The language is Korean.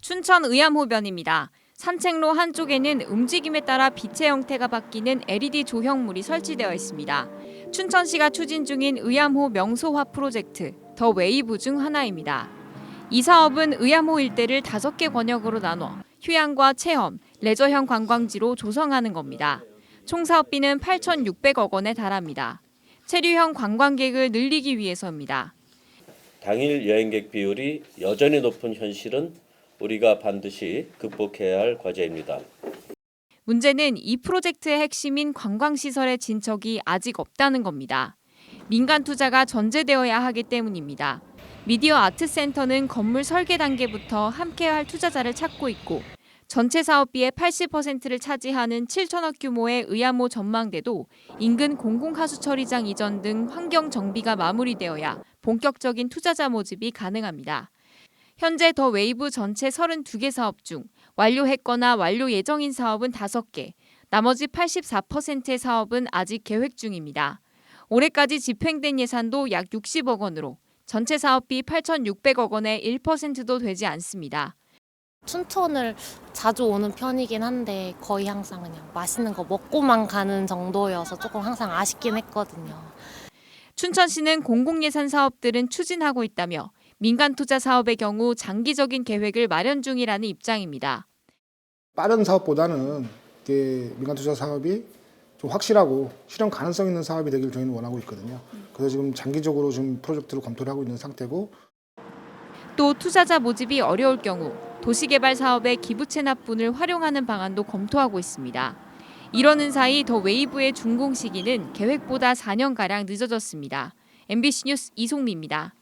춘천 의암호변입니다. 산책로 한쪽에는 움직임에 따라 빛의 형태가 바뀌는 LED 조형물이 설치되어 있습니다. 춘천시가 추진 중인 의암호 명소화 프로젝트 더 웨이브 중 하나입니다. 이 사업은 의암호 일대를 다섯 개 권역으로 나눠 휴양과 체험, 레저형 관광지로 조성하는 겁니다. 총 사업비는 8,600억 원에 달합니다. 체류형 관광객을 늘리기 위해서입니다. 당일 여행객 비율이 여전히 높은 현실은 우리가 반드시 극복해야 할 과제입니다. 문제는 이 프로젝트의 핵심인 관광시설의 진척이 아직 없다는 겁니다. 민간 투자가 전제되어야 하기 때문입니다. 미디어 아트센터는 건물 설계 단계부터 함께할 투자자를 찾고 있고 전체 사업비의 80%를 차지하는 7천억 규모의 의암호 전망대도 인근 공공하수 처리장 이전 등 환경 정비가 마무리되어야 본격적인 투자자 모집이 가능합니다. 현재 더 웨이브 전체 32개 사업 중 완료했거나 완료 예정인 사업은 5개, 나머지 84%의 사업은 아직 계획 중입니다. 올해까지 집행된 예산도 약 60억 원으로 전체 사업비 8,600억 원의 1%도 되지 않습니다. 춘천을 자주 오는 편이긴 한데 거의 항상 그냥 맛있는 거 먹고만 가는 정도여서 조금 항상 아쉽긴 했거든요. 춘천시는 공공예산 사업들은 추진하고 있다며 민간 투자 사업의 경우 장기적인 계획을 마련 중이라는 입장입니다. 빠른 사업보다는 민간 투자 사업이 좀 확실하고 실현 가능성 있는 사업이 되길 저희는 원하고 있거든요. 그래서 지금 장기적으로 지금 프로젝트를 검토를 하고 있는 상태고 또 투자자 모집이 어려울 경우 도시개발 사업의 기부 체납분을 활용하는 방안도 검토하고 있습니다. 이러는 사이 더 웨이브의 준공 시기는 계획보다 4년가량 늦어졌습니다. MBC 뉴스 이송미입니다.